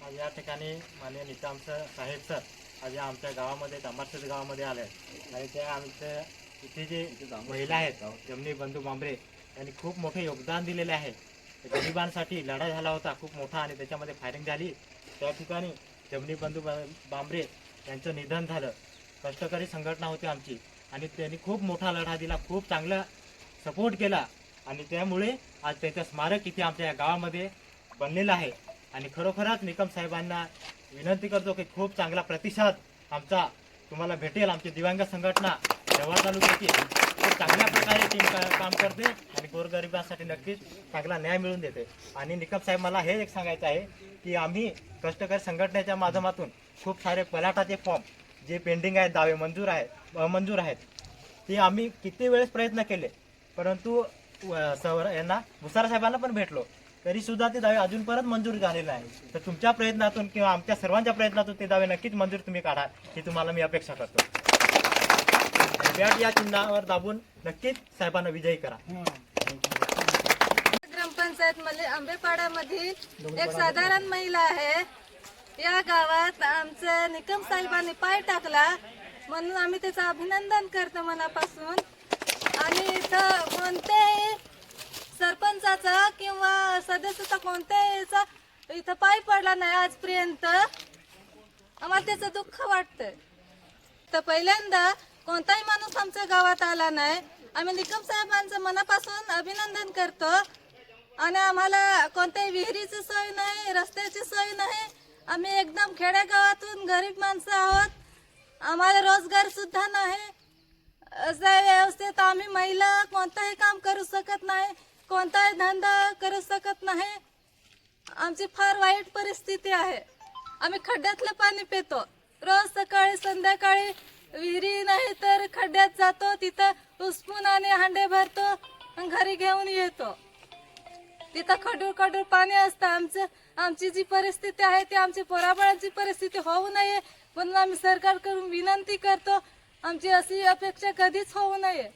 आज या ठिकाणी माननीय नितांत साहेब सर आज या आमच्या गावामध्ये दमारशेत गावामध्ये आले आहेत. आणि त्या आमच्या इथे जे महिला आहेत जमनी बंधू बांबरे यांनी खूप मोठे योगदान दिलेले आहे. गरिबांसाठी लढा झाला होता खूप मोठा आणि त्याच्यामध्ये फायरिंग झाली. त्या ठिकाणी जमनी बंधू बांबरे यांचं निधन झालं. कष्टकरी संघटना होती आमची. आणि त्यांनी खूप मोठा लढा दिला खूप चांगला सपोर्ट केला. आणि त्यामुळे आज त्याचं स्मारक इथे आमच्या या गावामध्ये बनलेलं आहे. आणि खरोखरच निकम साहेबांना विनंती करतो की खूप चांगला प्रतिसाद आमचा तुम्हाला भेटेल. आमची दिव्यांग संघटना जव्हार तालुक्याची खूप चांगल्या प्रकारे टीम का- काम करते आणि गोरगरिबांसाठी नक्कीच चांगला न्याय मिळून देते. आणि निकम साहेब मला हे एक सांगायचं आहे की आम्ही कष्टकरी संघटनेच्या माध्यमातून खूप सारे पलाटाचे फॉर्म जे पेंडिंग आहेत दावे मंजूर आहेत अमंजूर आहेत ते आम्ही किती वेळेस प्रयत्न केले. परंतु सवर यांना भुसारा साहेबांना पण भेटलो. तरी सुद्धा ते दावे अजून परत मंजूर झालेले आहे तर तुमच्या प्रयत्नातून किंवा आमच्या सर्वांच्या प्रयत्नातून ते दावे नक्कीच मंजूर तुम्ही काढा ही तुम्हाला मी अपेक्षा करतो. बॅट या चिन्हावर दाबून नक्कीच साहेबांना विजयी करा. ग्रामपंचायत मध्ये आंबेपाड्यामधील एक साधारण महिला आहे. या गावात आमचं निकम साहेबांनी पाय टाकला. म्हणून आम्ही त्याचं अभिनंदन करतो मनापासून. कोणत्याही सरपंचाचा किंवा सदस्याचा कोणत्याहीचा इथं पाय पडला नाही आजपर्यंत. आम्हाला त्याचं दुःख वाटतंय. तर पहिल्यांदा कोणताही माणूस आमच्या गावात आला नाही. आम्ही निकम साहेबांचं मनापासून अभिनंदन करतो. आणि आम्हाला कोणत्याही विहिरीची सोय नाही रस्त्याची सोय नाही. आम्ही एकदम खेडेगावातून गरीब माणसं आहोत. आम्हाला रोजगार सुद्धा नाही. असं व्यवस्थित. आम्ही महिला कोणताही काम करू शकत नाही. कोणताही धंदा करू शकत नाही. आमची फार वाईट परिस्थिती आहे. आम्ही खड्ड्यातलं पाणी पितो. रोज सकाळी संध्याकाळी विहिरी नाही तर खड्ड्यात जातो. तिथं उचपून आणि हांडे भरतो घरी घेऊन येतो. तिथं खडूळ खडूळ पाणी असतं. आमचं आमची जी परिस्थिती आहे ती आमची पोराबाळांची परिस्थिती होऊ नये म्हणून आम्ही सरकारकडून विनंती करतो. आमची अशी अपेक्षा कधीच होऊ नये.